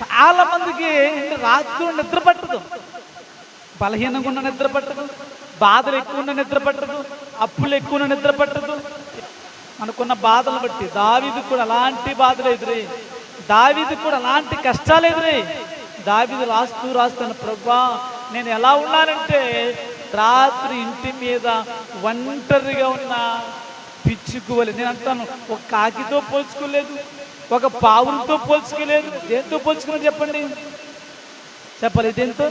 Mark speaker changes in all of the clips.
Speaker 1: చాలా మందికి రాత్రి నిద్ర పట్టదు. బలహీనంగా ఉన్న నిద్ర పట్టదు. బాధలు ఎక్కువ ఉన్న నిద్ర పట్టదు. అప్పులు ఎక్కువ ఉన్న నిద్ర పట్టదు. మనకున్న బాధలు బట్టి దావీదు కూడా అలాంటి బాధలు ఎదురై దావీదు కూడా అలాంటి కష్టాలు ఎదురై దావీదు రాస్తూ రాస్తాను ప్రభా నేను ఎలా ఉన్నానంటే రాత్రి ఇంటి మీద ఒంటరిగా ఉన్న పిచ్చుకోవాలి నేను అంటాను ఒక కాకితో పోల్చుకోలేదు. ఒక పావులతో పోల్చుకోలేదు. దేంతో పోల్చుకున్నా చెప్పండి? చెప్పలేదు దేంతో?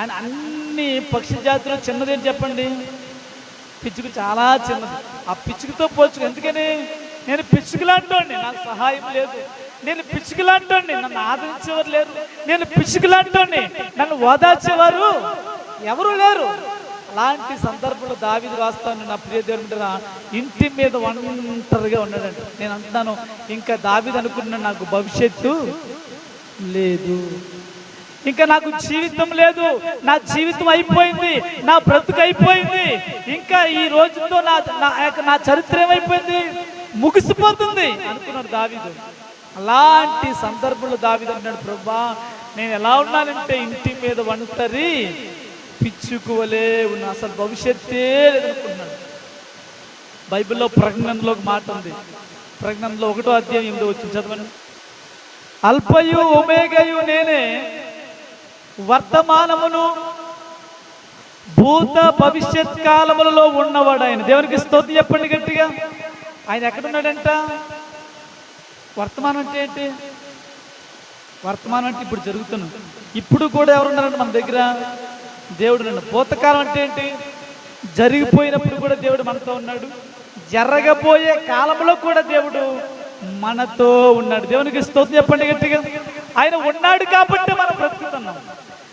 Speaker 1: ఆయన అన్ని పక్షి జాతులు చిన్నది చెప్పండి? పిచ్చుకు చాలా చిన్నది. ఆ పిచ్చుకతో పోల్చుకు ఎందుకని? నేను పిచ్చుకులాంటోండి నాకు సహాయం లేదు. నేను పిచ్చుకులాంటోండి నన్ను ఆదరించేవారు లేరు. నేను పిచ్చుకులాంటోండి నన్ను ఓదార్చేవారు ఎవరు లేరు. అలాంటి సందర్భంలో దావిది రాస్తాను నా ప్రియ దేవుడు ఇంటి మీద ఒంటరిగా ఉన్నాడంట. నేను అంటున్నాను ఇంకా దావిది అనుకున్న నాకు భవిష్యత్తు లేదు. ఇంకా నాకు జీవితం లేదు. నా జీవితం అయిపోయింది. నా బ్రతుకు అయిపోయింది. ఇంకా ఈ రోజుతో నా నా యొక్క నా చరిత్ర ఏమైపోయింది? ముగిసిపోతుంది అనుకున్నాడు దావిదు. అలాంటి సందర్భంలో దావీదు అన్నాడు ప్రభా నేను ఎలా ఉన్నానంటే ఇంటి మీద ఒంటరి పిచ్చుకువలే ఉన్న. అసలు భవిష్యత్తే లేదనుకుంటున్నాడు. బైబిల్లో ప్రజ్ఞంలో ఒక మాట ఉంది. ప్రజ్ఞంలో ఒకటో అధ్యాయం ఎనిమిదో వచ్చింది చదవండి. అల్పయు ఒమేగయు నేనే వర్తమానమును భూత భవిష్యత్ కాలములలో ఉన్నవాడు ఆయన దేవునికి స్తోత్రం చెప్పండి గట్టిగా. ఆయన ఎక్కడున్నాడంట? వర్తమానం అంటే ఏంటి? వర్తమానం అంటే ఇప్పుడు జరుగుతున్నది. ఇప్పుడు కూడా ఎవరున్నారంటే మన దగ్గర? దేవుడు నన్ను భూతకాలం అంటే ఏంటి? జరిగిపోయినప్పుడు కూడా దేవుడు మనతో ఉన్నాడు. జరగబోయే కాలంలో కూడా దేవుడు మనతో ఉన్నాడు. దేవునికి స్తోత్రం చెప్పండి గట్టిగా. ఆయన ఉన్నాడు కాబట్టి మనం బ్రతుకుతున్నాము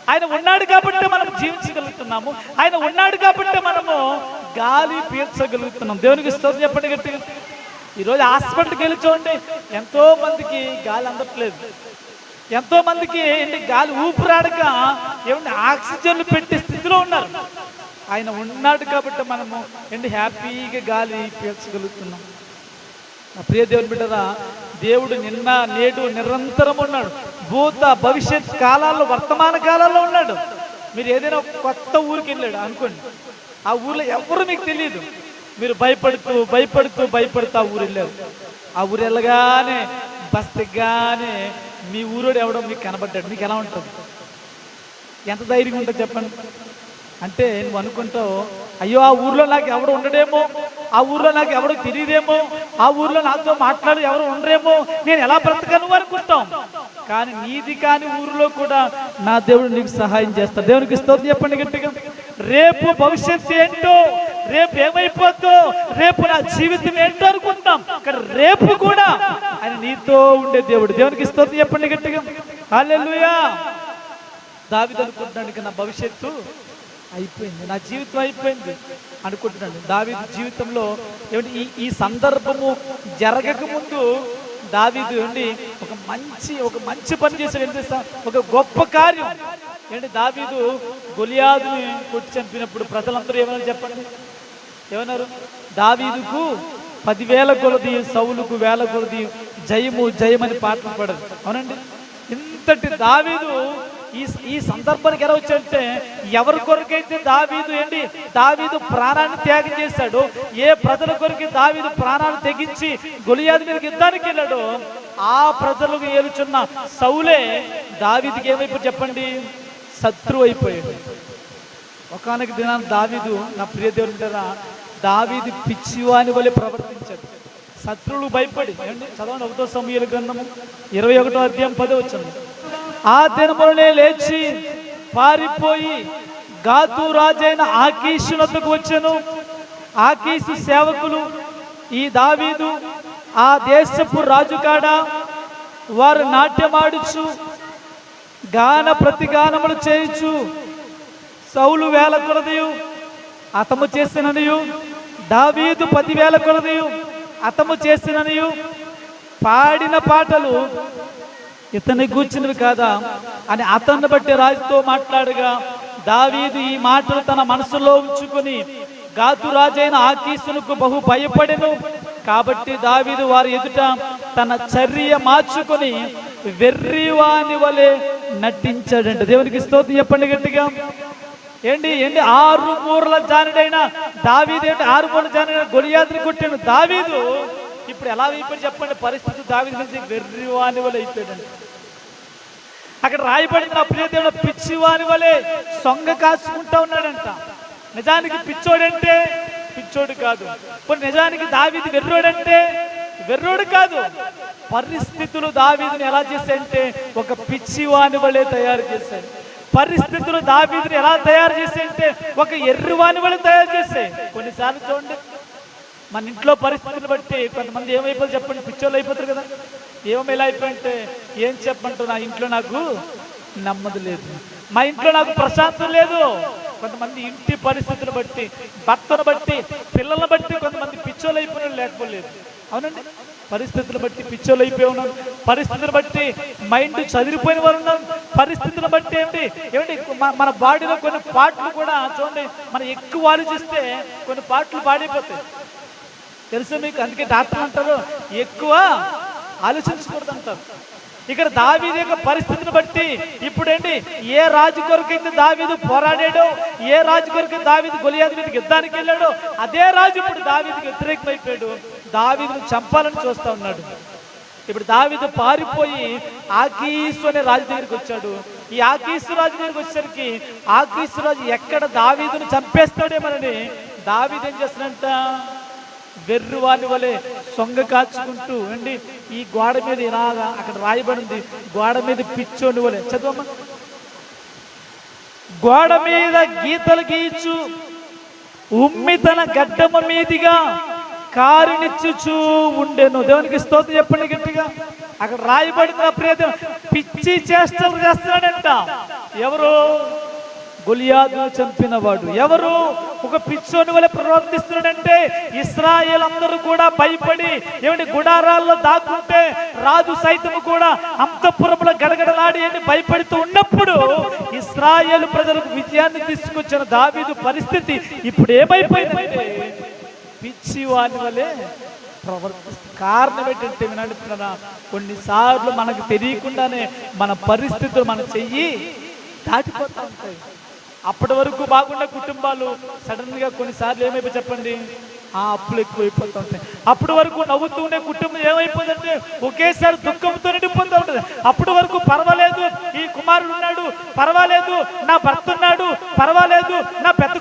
Speaker 1: ఆయన ఉన్నాడు కాబట్టి మనం జీవించగలుగుతున్నాము. ఆయన ఉన్నాడు కాబట్టి మనము గాలి పీల్చగలుగుతున్నాం. దేవునికి స్తోత్రం చెప్పండి గట్టిగా. ఈరోజు హాస్పిటల్కి వెళ్ళి చూడండి ఎంతో మందికి గాలి అందట్లేదు. ఎంతో మందికి ఏంటి గాలి ఊపిరాడక ఏమంటే ఆక్సిజన్ పెట్టే స్థితిలో ఉన్నారు. ఆయన ఉన్నాడు కాబట్టి మనము ఏంటి హ్యాపీగా గాలి పీల్చగలుగుతున్నాం. నా ప్రియ దేవుని బిడ్డరా దేవుడు నిన్న నేడు నిరంతరం ఉన్నాడు. భూత భవిష్యత్ కాలాల్లో వర్తమాన కాలాల్లో ఉన్నాడు. మీరు ఏదైనా కొత్త ఊరికి వెళ్ళాడు అనుకోండి. ఆ ఊర్లో ఎవరు మీకు తెలియదు. మీరు భయపడుతూ భయపడుతూ భయపడుతూ ఆ ఊరు వెళ్ళారు. ఆ ఊరు వెళ్ళగానే బస్ దిగ్గానే మీ ఊరోడు ఎవడో మీకు కనబడ్డాడు. మీకు ఎలా ఉంటుంది? ఎంత ధైర్యం ఉంటుంది చెప్పండి. అంటే నువ్వు అనుకుంటావు అయ్యో ఆ ఊర్లో నాకు ఎవడు ఉండడేమో ఆ ఊర్లో నాకు ఎవడు తెలియదేమో ఆ ఊర్లో నాతో మాట్లాడు ఎవరు ఉండరేమో నేను ఎలా బ్రతకను అనుకుంటాం. కానీ నీది కాని ఊరిలో కూడా నా దేవుడు నీకు సహాయం చేస్తా దేవునికి స్తోత్రం చెప్పండి గట్టిగా. రేపు భవిష్యత్తు ఏంటో రేపు ఏమైపోద్దో రేపు నా జీవితం ఏంటో అనుకుంటాం. కానీ రేపు కూడా ఆయన నీతో ఉండే దేవుడు. దేవునికి ఇస్తుంది చెప్పండి గట్టిగా. హల్లెలూయా. దావిది అనుకుంటున్నాడు నా భవిష్యత్తు అయిపోయింది నా జీవితం అయిపోయింది అనుకుంటున్నాడు. దావీదు జీవితంలో ఏమిటి ఈ ఈ సందర్భము జరగక ముందు దావీదు ఏంటి ఒక మంచి ఒక మంచి పని చేశాడు. ఏం చేస్తా ఒక గొప్ప కార్యం. ఏంటి దావీదు గొలియాదుని కొట్టి చంపినప్పుడు ప్రజలందరూ ఏమైనా చెప్పండి? ఏమన్నారు? దావీదుకు పదివేల కొలది సౌలుకు వేల కొలది జయము జయమని పాటలు పడదు అవునండి? ఇంతటి దావీదు ఈ ఈ సందర్భానికి ఎలా వచ్చాడంటే ఎవరి కొరకైతే దావీదు ఏంటి? దావీదు ప్రాణాన్ని త్యాగం చేశాడు. ఏ ప్రజల కొరకు దావీదు ప్రాణాన్ని తెగించి గొలియాది మీద యుద్ధానికి వెళ్ళాడు ఆ ప్రజలకు ఏలుచున్న సౌలే దావీదికి ఏమైపోయి చెప్పండి? శత్రువు అయిపోయాడు. ఒకనొక దినాన్ని దావీదు నా ప్రియదేవుడి దావీదు పిచ్చివాని వలె ప్రవర్తించాడు శత్రువులు భయపడి చదవండి ఒకటో సమయాల గ్రంథము ఇరవై ఒకటో అధ్యాయం పదే వచ్చింది ఆ దినములనే లేచి పారిపోయి గాతు రాజైన ఆకీషునకు వచ్చాను. ఆకీసు సేవకులు ఈ దావీదు ఆ దేశపు రాజు కాడ వారు నాట్యమాడుచు గాన ప్రతిగానములు చేయించు. సౌలు వేల కొలదయు అతము చేసిననియు దావీదు పదివేల కొలదియు అతము చేసిననియు పాడిన పాటలు ఇతని గూర్చినవి కాదా? అని అతన్ని బట్టి రాజుతో మాట్లాడగా దావీదు ఈ మాటలు తన మనసులో ఉంచుకుని గాతు రాజైన ఆకీసునకు బహు భయపడెను. కాబట్టి దావీదు వారి ఎదుట తన చర్య మార్చుకుని వెర్రివాని వలె నటించాడంట. దేవునికి స్తోత్రం చెప్పండి గట్టిగా. ఏంటి ఏంటి ఆరు మూరల జానుడైన దావీదు ఏంటి ఆరు మూరల జానుడైన గొలియాత్రి కొట్టాడు దావీదు. ఇప్పుడు ఎలా అయిపోయి చెప్పండి పరిస్థితి దావీదు నుంచి వెర్రివాని వలె అయిపోయాడు అక్కడ రాయబడింది నా పిచ్చి దేవుడు పిచ్చివాని వలె సొంగ కాచుకుంటా ఉన్నాడంట. నిజానికి పిచ్చోడంటే పిచ్చోడు కాదు. ఇప్పుడు నిజానికి దావీది వెర్రోడంటే వెర్రోడు కాదు. పరిస్థితులు దావీదుని ఎలా చేశాయంటే ఒక పిచ్చివాని వలె తయారు చేశాడు. పరిస్థితులు దావీదుని ఎలా తయారు చేశాయంటే ఒక ఎర్రివాని వాళ్ళు తయారు చేసే. కొన్నిసార్లు చూడండి మన ఇంట్లో పరిస్థితులు బట్టి కొంతమంది ఏమైపోతుంది చెప్పండి పిచ్చోళ్ళు అయిపోతారు కదా. ఏమో ఎలా అయిపోయింటే ఏం చెప్పంటూ నా ఇంట్లో నాకు నెమ్మది లేదు. మా ఇంట్లో నాకు ప్రశాంతం లేదు. కొంతమంది ఇంటి పరిస్థితులు బట్టి భర్తను బట్టి పిల్లలను బట్టి కొంతమంది పిచ్చోళ్ళు అయిపోయిన లేకపోలేదు. అవునండి? పరిస్థితులు బట్టి పిచ్చోళ్ళు అయిపోయి ఉన్నాం. పరిస్థితులు బట్టి మైండ్ చదిరిపోయిన వారు ఉన్నాం పరిస్థితులు బట్టి ఏమిటి? ఏమిటి? మన బాడీలో కొన్ని పాటలు కూడా చూడండి. మనం ఎక్కువ ఆలోచిస్తే కొన్ని పాటలు పాడైపోతాయి. తెలుసు మీకు? అందుకే డాక్టర్ అంటారు ఎక్కువ ఆలోచించకూడదు అంటారు ఇక్కడ దావీది యొక్క పరిస్థితిని బట్టి ఇప్పుడేంటి? ఏ రాజు కొరకైతే దావీదు పోరాడాడో ఏ రాజు కొరకు దావీదు గొలియాది మీదకి యుద్ధానికి వెళ్ళాడో అదే రాజు ఇప్పుడు దావీదికి వ్యతిరేకమైపోయాడు. దావిదును చంపాలని చూస్తా ఉన్నాడు. ఇప్పుడు దావీదు పారిపోయి ఆకీసు అనే రాజు దగ్గరికి వచ్చాడు. ఈ ఆకీసు రాజు దగ్గరికి వచ్చేసరికి ఆకీసు రాజు ఎక్కడ దావీదును చంపేస్తాడేమనని దావీదు ఏం వెర్రు వెర్రువాని వలె సొంగ కాచుకుంటూ అండి ఈ గోడ మీద ఇలాగా అక్కడ రాయబడింది గోడ మీద పిచ్చోని వలె చదవమ్మా. గోడ మీద గీతలు గీచు ఉమ్మి తన గడ్డమ మీదిగా కారునిచ్చుచూ ఉండెను. దేవునికి స్తోత్రం చెప్పండి గట్టిగా. అక్కడ రాయబడిన ప్రియత పిచ్చి చేష్టలు చేస్తున్నాడంట. ఎవరు? గొలియాదును చంపినవాడు. ఎవరు? ఒక పిచ్చోని వల్ల ప్రవర్తిస్తున్నాడంటే ఇస్రాయేల్ అందరూ కూడా భయపడి ఏమిటి గుడారాల్లో దాక్కుంటే రాజు సైతం కూడా అంతఃపురంలో గడగడలాడి అని భయపడుతూ ఉన్నప్పుడు ఇస్రాయేల్ ప్రజలకు విజయాన్ని తీసుకొచ్చిన దావీదు పరిస్థితి ఇప్పుడు ఏమైపోయిందంటే పిచ్చి వాని వలె ప్రవర్తిస్తుంది కారణం ఏంటంటే వినడుతున్నా కొన్నిసార్లు మనకు తెలియకుండానే మన పరిస్థితులు మన చెయ్యి దాటిపోతూ ఉంటాయి. అప్పటి వరకు బాగున్న కుటుంబాలు సడన్గా కొన్నిసార్లు ఏమైపో చెప్పండి? ఆ అప్పులు ఎక్కువైపోతూ ఉంటాయి. అప్పటి వరకు నవ్వుతూ ఉండే కుటుంబం ఏమైపోతుందంటే ఒకేసారి దుఃఖంతో నిండిపోతూ ఉంటుంది. అప్పటి వరకు పర్వాలేదు ఈ కుమారుడు ఉన్నాడు పర్వాలేదు నా భర్త ఉన్నాడు పర్వాలేదు నా పెద్ద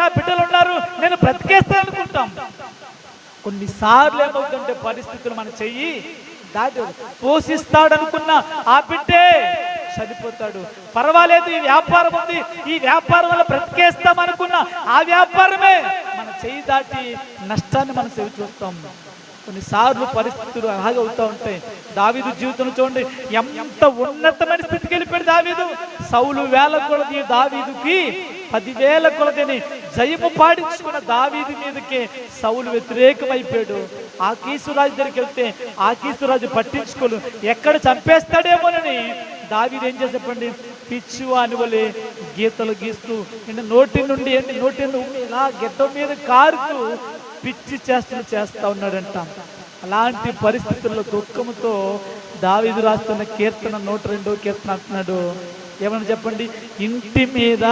Speaker 1: నా బిడ్డలు ఉన్నారు నేను బ్రతికేస్తాను అనుకుంటాం. కొన్నిసార్లు ఏమవుతుంటే పరిస్థితులు మన చెయ్యి దాటి పోషిస్తాడు అనుకున్న ఆ బిడ్డే చనిపోతాడు. పర్వాలేదు ఈ వ్యాపారం ఉంది. ఈ వ్యాపారం వల్ల బ్రతికేస్తాం అనుకున్న ఆ వ్యాపారమే మన చెయ్యి దాటి నష్టాన్ని మనం చెవి చూస్తాం. కొన్నిసార్లు పరిస్థితులు అలాగే అవుతూ ఉంటాయి. దావీదు జీవితం చూడండి ఎంత ఉన్నతమైన స్థితికి వెళ్ళిపోయాడు దావీదు. సౌలు వేల కూడా దావీదుకి పదివేల కొలదిని జయము పాడించుకున్న దావీది మీదకి సౌలు వ్యతిరేకమైపోయాడు. ఆ కీసురాజు దగ్గరికి వెళ్తే ఆ కీసురాజు పట్టించుకోలు ఎక్కడ చంపేస్తాడేమోనని. దావీది ఏం చేసి చెప్పండి పిచ్చు అనువలే గీతలు గీస్తూ అంటే నోటి నుండి ఏంటి నోటి నుండి ఇలా గిట్టం మీద కారుతూ పిచ్చి చేష్టలు చేస్తా ఉన్నాడంట. అలాంటి పరిస్థితుల్లో దుఃఖంతో దావీదు రాస్తున్న కీర్తన నూట రెండో కీర్తన అంటున్నాడు. ఏమని చెప్పండి? ఇంటి మీద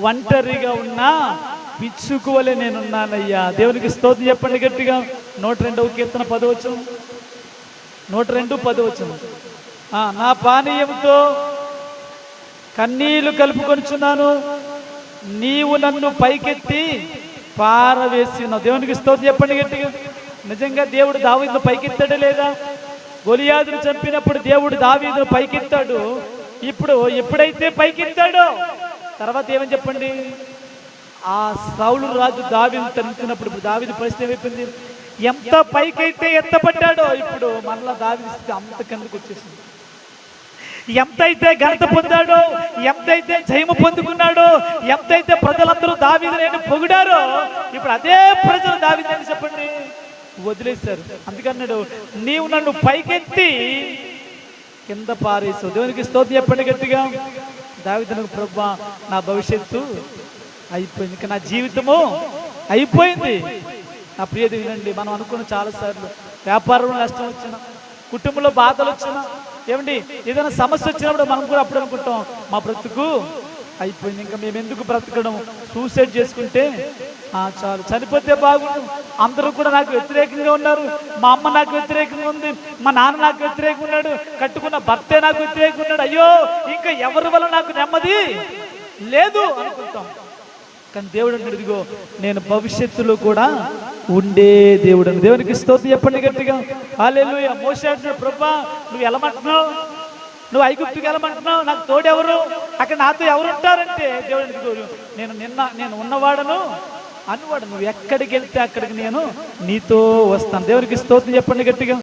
Speaker 1: ఒంటరిగా ఉన్నా పిచ్చుకువలే నేనున్నానయ్యా. దేవునికి స్తోత్రం చెప్పండి గట్టిగా. నూట రెండవ కీర్తన పదవచ్చు నూట రెండు పదవచ్చు నా పానీయంతో కన్నీళ్ళు కలుపుకొనిచున్నాను. నీవు నన్ను పైకెత్తి పారవేసి దేవునికి స్తోత్రం చెప్పండి గట్టిగా. నిజంగా దేవుడు దావీదును పైకెత్తాడు లేదా? గొలియాదును చంపినప్పుడు దేవుడు దావీదును పైకెత్తాడు. ఇప్పుడు ఎప్పుడైతే పైకెత్తాడో తర్వాత ఏమని చెప్పండి? ఆ సౌలు రాజు దావిని తరించినప్పుడు ఇప్పుడు పరిస్థితి ఏమైపోయింది? ఎంత పైకైతే ఎత్తపడ్డాడో ఇప్పుడు మళ్ళా దావి స్థితి అంత కిందకు వచ్చేసింది. ఎంతైతే ఘనత పొందాడో ఎంతైతే జయము పొందుకున్నాడో ఎంతైతే ప్రజలందరూ దావీదుని పొగిడారో ఇప్పుడు అదే ప్రజలు దావిదని చెప్పండి. వదిలేశారు. అందుకన్నాడు నీవు నన్ను పైకెత్తి కింద పారేసావు. దేవునికి స్తోత్రం చెప్పండి గట్టిగా. దావిదనకు ప్రభా నా భవిష్యత్తు అయిపోయింది. ఇంకా నా జీవితము అయిపోయింది. నా ప్రియది వినండి మనం అనుకున్న చాలాసార్లు వ్యాపారంలో నష్టం వచ్చిన కుటుంబంలో బాధలు వచ్చినా ఏమండి ఏదైనా సమస్య వచ్చినప్పుడు మనం కూడా అప్పుడు అనుకుంటాం మా బ్రతుకు అయిపోయింది. ఇంకా మేము ఎందుకు బ్రతకడం? సూసైడ్ చేసుకుంటే చాలు. చనిపోతే బాగుండు. అందరూ కూడా నాకు వ్యతిరేకంగా ఉన్నారు. మా అమ్మ నాకు వ్యతిరేకంగా ఉంది. మా నాన్న నాకు వ్యతిరేకంగా ఉన్నాడు. కట్టుకున్న భర్తే నాకు వ్యతిరేకంగా ఉన్నాడు. అయ్యో ఇంకా ఎవరి వల్ల నాకు నెమ్మది లేదు అనుకుంటాం. కానీ దేవుడు అంటాడు ఇదిగో నేను భవిష్యత్తులో కూడా ఉండే దేవుడు అని. దేవునికి స్తోత్రం చెప్పండి గట్టిగా. వాళ్ళు మోసాడు ప్రభా నువ్వు వెళ్ళమంటున్నావు నువ్వు ఐగుప్తికి వెళ్ళమంటున్నావు నాకు తోడెవరు? అక్కడ నాతో ఎవరు ఉంటారంటే దేవుడు నేను నిన్న నేను ఉన్నవాడను అనువాడు. నువ్వు ఎక్కడికి వెళ్తే అక్కడికి నేను నీతో వస్తాను. దేవునికి స్తోత్రం చెప్పండి గట్టిగా.